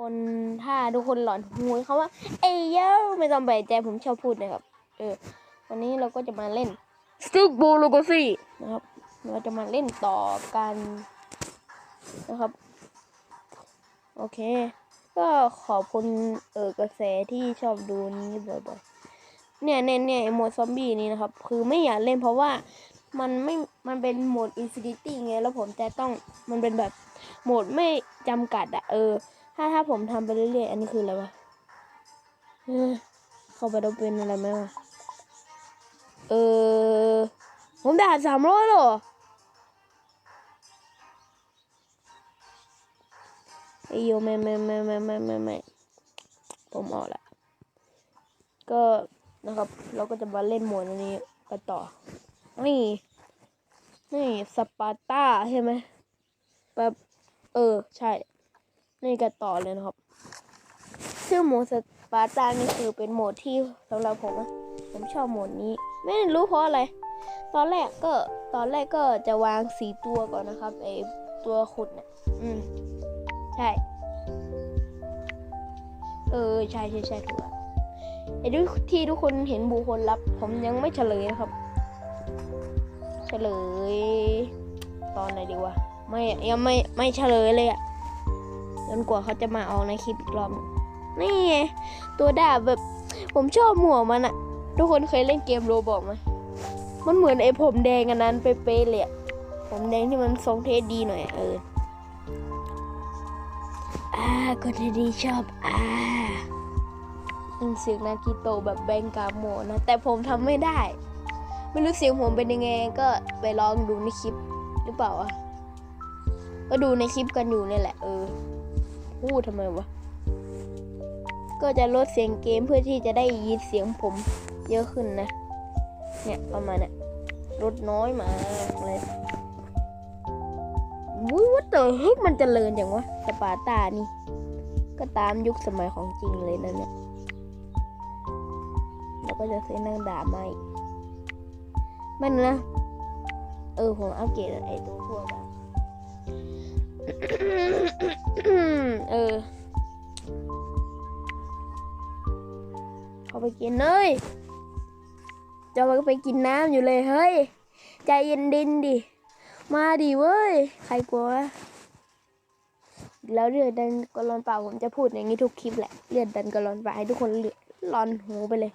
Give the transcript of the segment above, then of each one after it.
คนถ้าทุกคนหลอนหูเขาว่า เอ้ยเย้าไม่ต้องไปใจผมชอบพูดนะครับ เออ วันนี้เราก็จะมาเล่นสติ๊กโบโลกซี่นะครับ เราจะมาเล่นต่อกันนะครับ โอเค ก็ขอบคุณเออกระแสที่ชอบดูนี้บ่อยๆ เนี่ยเนี่ยเนี่ยโหมดซอมบี้นี้นะครับ คือไม่อยากเล่นเพราะว่ามันไม่ มันเป็นโหมดอินฟินิตี้ไง แล้วผมจะต้อง มันเป็นแบบโหมดไม่จำกัดอะเออ ถ้าถ้าผมทำไปเรื่อยๆ อันนี้คืออะไรวะเออเข้าไปต้องเป็นอะไรไหมวะ เออ ผมด่าสามร้อยหรอไอโยไม่ไม่ไม่ไม่ไม่ไม่ไม่ผมออกละ ก็นะครับ เราก็จะมาเล่นโหมดอันนี้กันต่อ นี่ นี่สปาร์ตาใช่ไหมแบบเออ ใช่ นี่กันต่อเลยนะครับ ซึ่งโหมดสปาร์ตานี่คือเป็นโหมดที่สำหรับผมอะผมชอบโหมดนี้ ไม่รู้เพราะอะไร ตอนแรกก็ตอนแรกก็จะวางสีตัวก่อนนะครับไอตัวขุดเนี่ยอืมใช่ เออใช่ใช่ใช่ถูกแล้วไอ้ที่ที่ทุกคนเห็นบุคคลลับ ผมยังไม่เฉลยนะครับ เฉลย ตอนไหนดีวะไม่ยังไม่ไม่เฉลยเลยอะ จนกว่าเขาจะมาเอาในคลิปอีกรอบหนึ่งนี่ไงตัวดาบแบบ ผมชอบหมวกมันอะทุกคนเคยเล่นเกมโรบอกไหมมันเหมือนไอ้ผมแดงอันนั้นเป๊ะเลยอะผมแดงที่มันทรงเท่ดีหน่อยเอออ่าคนที่ดีชอบอ่าอืมเสียงนากิโตแบบแบงกาโมนะ แต่ผมทำไม่ได้ ไม่รู้เสียงผมเป็นยังไงก็ไปลองดูในคลิปหรือเปล่าอะก็ดูในคลิปกันอยู่เนี่ยแหละเออ พูดทำไมวะ ก็จะลดเสียงเกมเพื่อที่จะได้ยินเสียงผมเยอะขึ้นนะ เนี่ยประมาณนี้ลดน้อยมากเลยวุ้ยว่าแต่เฮ้ยมันเจริญอย่างวะสปาตานี่ ก็ตามยุคสมัยของจริงเลยนะเนี่ยแล้วก็จะซื้อนางดาบมาอีกมันนะ เออ ผมอัปเกรดไอ้ตัวพวกอะ เออ เขาไปกินเลยจะมาไปกินน้ำอยู่เลยเฮ้ย ใจเย็นดินดิ มาดิเว้ย ใครกลัวแล้วเลือดดันกระลอนป่าผมจะพูดอย่างนี้ทุกคลิปแหละ เลือดดันกระลอนปาให้ทุกคนเลือดร้อนหูไปเลย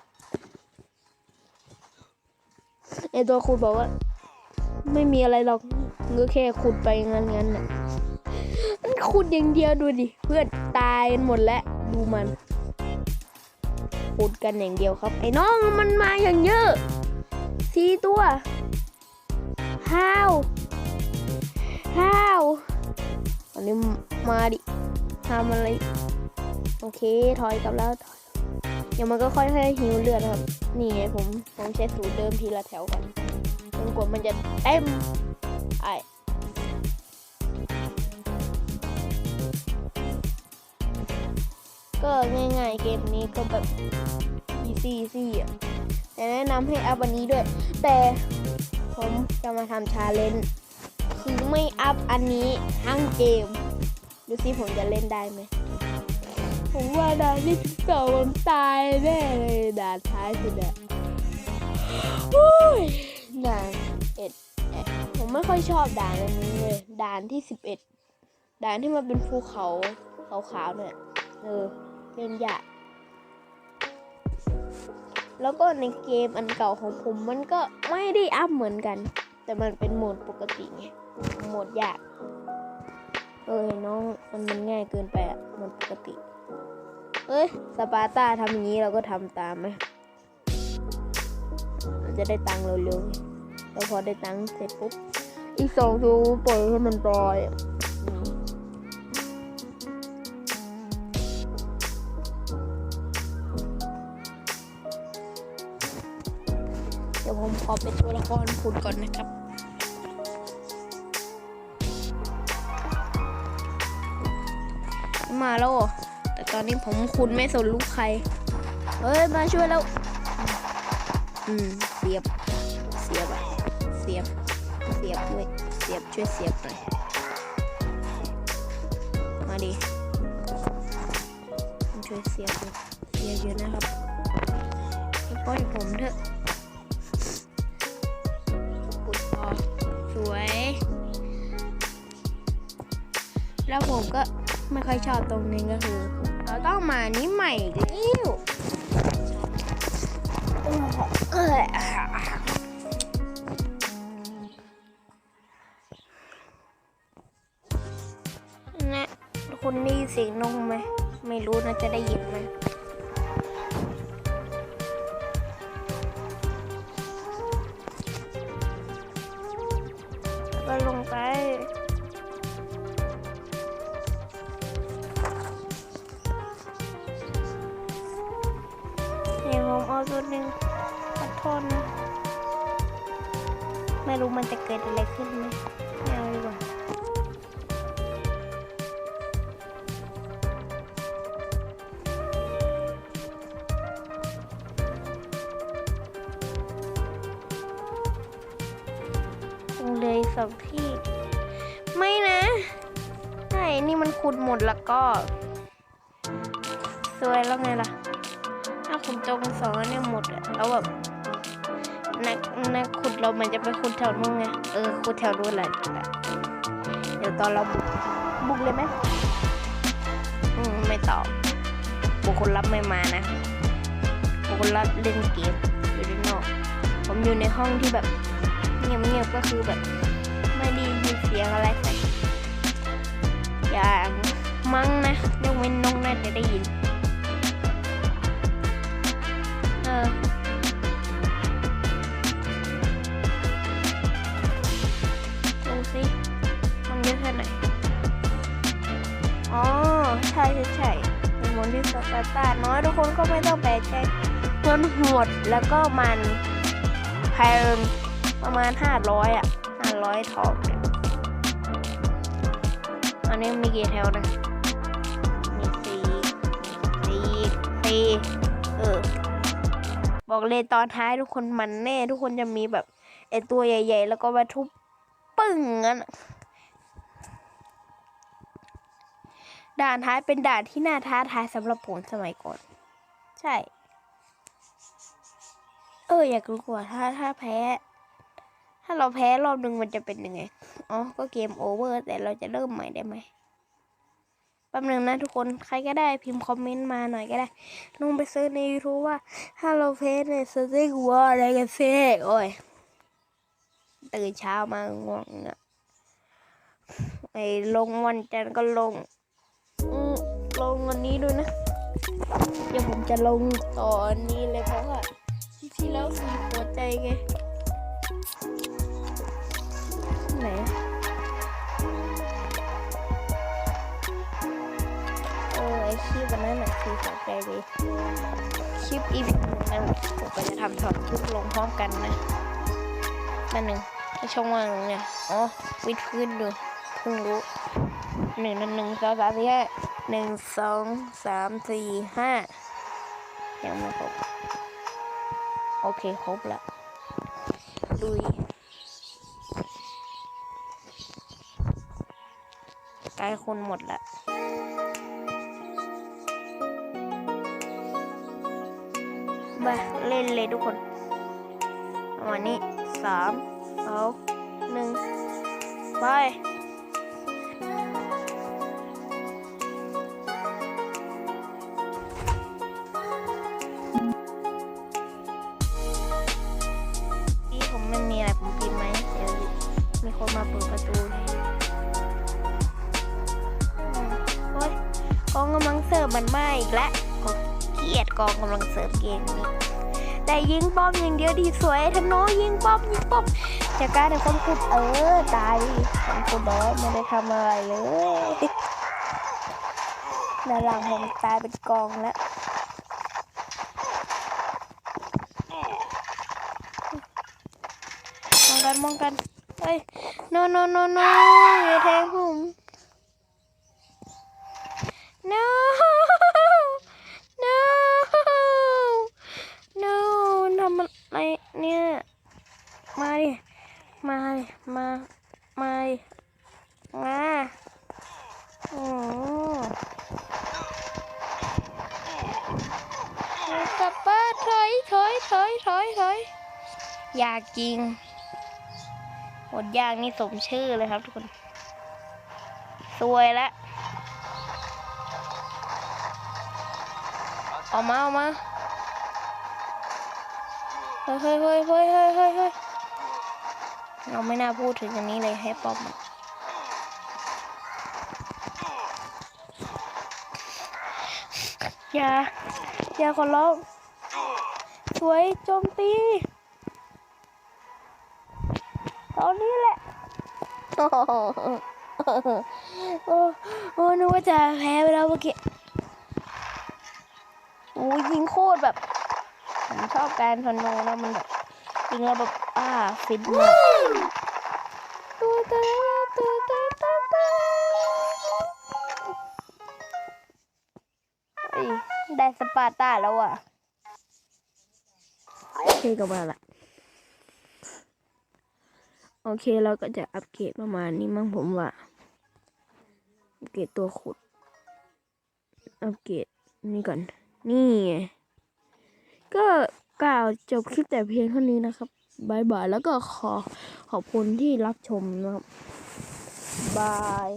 ไอตัวคุณบอกว่า ไม่มีอะไรหรอกก็แค่ขุดไปงั้นงั้นๆน่ะ ขุดอย่างเดียวดูดิ เพื่อนตายกันหมดแล้วดูมันขุดกันอย่างเดียวครับ ไอ้น้องมันมาอย่างเยอะสี่ตัวห้าวห้าวอันนี้มาดิทำอะไร โอเคถอยกลับแล้วยเดี๋ยวมันก็ค่อยๆหิวเลือดครับ นี่ไงผมผมใช้สูตรเดิมทีละแถวก่อนจนกว่ามันจะเต็ม ก็ง่ายๆเกมนี้ก็แบบอีซี่ซี่อะแต่แนะนำให้อัพอันนี้ด้วย แต่ผมจะมาทำชาเลนจ์คือไม่อัพอันนี้ทั้งเกม ดูสิผมจะเล่นได้ไหมผมว่าด่านที่สองผมตายแน่เลยด่านท้ายสุดอะโอ้ยด่านเอ็ดเอ๊ะผมไม่ค่อยชอบด่านอันนี้เลยด่านที่สิบเอ็ดด่านที่มันเป็นภูเขาขาวๆเนี่ยเออ เล่นยากแล้วก็ในเกมอันเก่าของผมมันก็ไม่ได้อัพเหมือนกัน แต่มันเป็นโหมดปกติไงโหมดยากเออน้องมันมันง่ายเกินไปอะโหมดปกติเอ้ยสปาร์ตาทำอย่างนี้เราก็ทำตามไหมมันจะได้ตังค์เร็วๆแล้วพอได้ตังค์เสร็จปุ๊บอีกสองตัวปล่อยให้มันตาย ขอเป็นตัวละครคุณก่อนนะครับมาแล้ว แต่ตอนนี้ผมคุณไม่สนลูกใคร เฮ้ย มาช่วยแล้ว อืม เสียบ เสียบอะเสียบ เสียบด้วยเสียบช่วยเสียบหน่อย มาดิช่วยเสียอยู่เสียอยู่นะครับปล่อยผมเถอะ สวย แล้วผมก็ไม่ค่อยชอบตรงนี้ก็คือ เราต้องมานี้ใหม่อีกแล้วนะคุณได้ยินเสียงนกไหม ไม่รู้นะจะได้ยินไหม ตัวหนึ่งขอโทษนะ ไม่รู้มันจะเกิดอะไรขึ้นไหมไม่เอาดีกว่าเลยสองที่ ไม่นะใช่นี่มันขุดหมดแล้วก็ สวยแล้วไงล่ะ ถ้าขุดตรงสองอันเนี่ยหมดแล้วแบบนักนักขุดเรามันจะไปขุดแถวนู้นไงเออขุดแถวนู้นแหละเดี๋ยวตอนเราบุกบุกเลยไหมอืมไม่ตอบบุคคลรับไม่มานะบุคคลรับเล่นเกมอยู่ด้านนอกผมอยู่ในห้องที่แบบเงียบๆก็คือแบบ ไม่ได้ยินเสียงอะไรใส่อย่างมั้งนะยกเว้นน้องน่าจะได้ยิน สปาร์ตาน้อยทุกคนก็ไม่ต้องแปลกใจมันหวดแล้วก็มันไพร์ประมาณห้าร้อยอะห้าร้อยทองเนี่ยอันนี้มีกี่แถวนะ มีสี่สี่สี่เออ บอกเลยตอนท้ายทุกคนมันแน่ ทุกคนจะมีแบบไอตัวใหญ่ ๆ แล้วก็มาทุบปึ้งงั้น ด่านท้ายเป็นด่านที่น่าท้าทายสำหรับผมสมัยก่อน ใช่ เออ อยากรู้ว่าถ้าถ้าแพ้ ถ้าเราแพ้รอบหนึ่งมันจะเป็นยังไง อ๋อ ก็เกมโอเวอร์ แต่เราจะเริ่มใหม่ได้ไหมแป๊บนึงนะทุกคน ใครก็ได้พิมพ์คอมเมนต์มาหน่อยก็ได้ลงไปเซิร์ใน YouTube ว่า ถ้าเราแพ้เนี่ยสเต็กวัวอะไรกันเซ่โอ้ย ตื่นเช้ามาง่วงอะไอ้ลงวันจันทร์ก็ลง ลงวันนี้ด้วยนะ เดี๋ยวผมจะลงตอนนี้เลยเพราะว่าที่ที่แล้วสีหัวใจไงไหนอเออไอคลิปวันนั้นน่ะสีหัวใจเลยคลิปอีพีนั้นผมก็จะทำถอดคลิปลงพร้อมกันนะนั่นหนึ่งช่องว่างเนี่ยอ๋อวิดพื้นดูเพิ่งรู้ หนึ่งหนึ่งสองสามสี่ห้าหนึ่งสองสามสี่ห้ายังไม่ครบโอเคครบแล้วลุยใกล้คนหมดละมาเล่นเลยทุกคนประมาณนี้สามสองหนึ่งไป แล้วโอ้เกียดกองกำลังเสิร์ฟเกมนี้แต่ยิงป้อมอย่างเดียวดีสวยธนูยิงป้อมยิงป้อมจากการในคนขุดเออตายคนขุดบอไม่ได้ทำอะไรเลยด้านหลังผมตายเป็นกองแล้วมองกันมองกันเฮ้ย no no no no อย่าแทงผม No! No! No! ทำอะไรเนี่ย มาดิ มาดิ มา มาดิ มาโอ้ อยถอยยยากจริงหมดยากนี่สมชื่อเลยครับทุกคน สวยแล้วออกมาออกมาเฮ้ยเฮ้ยเฮ้ยเฮ้ยเฮ้ยเฮ้ยเราไม่น่าพูดถึงอันนี้เลยให้ป๊อปอะอย่าอย่าขอร้อง สวยโจมตี ตอนนี้แหละ โอ้โหนึกว่าจะแพ้ไปแล้วเมื่อกี้โอ้ยิงโคตรแบบผมชอบการทอนโนะมันแบบยิงแล้วแบบอ่าฟิตมากตัวตัวตัวตัวตัวตัวได้สปาร์ต้าแล้วอะ โอเคก็มาละโอเคเราก็จะอัปเกรดประมาณนี้มั้งผมว่าอัปเกรดตัวขุด อัปเกรดนี่ก่อน นี่ก็กล่าวจบคลิปแต่เพียงเท่านี้นะครับบายบายแล้วก็ขอขอบคุณที่รับชมนะครับบาย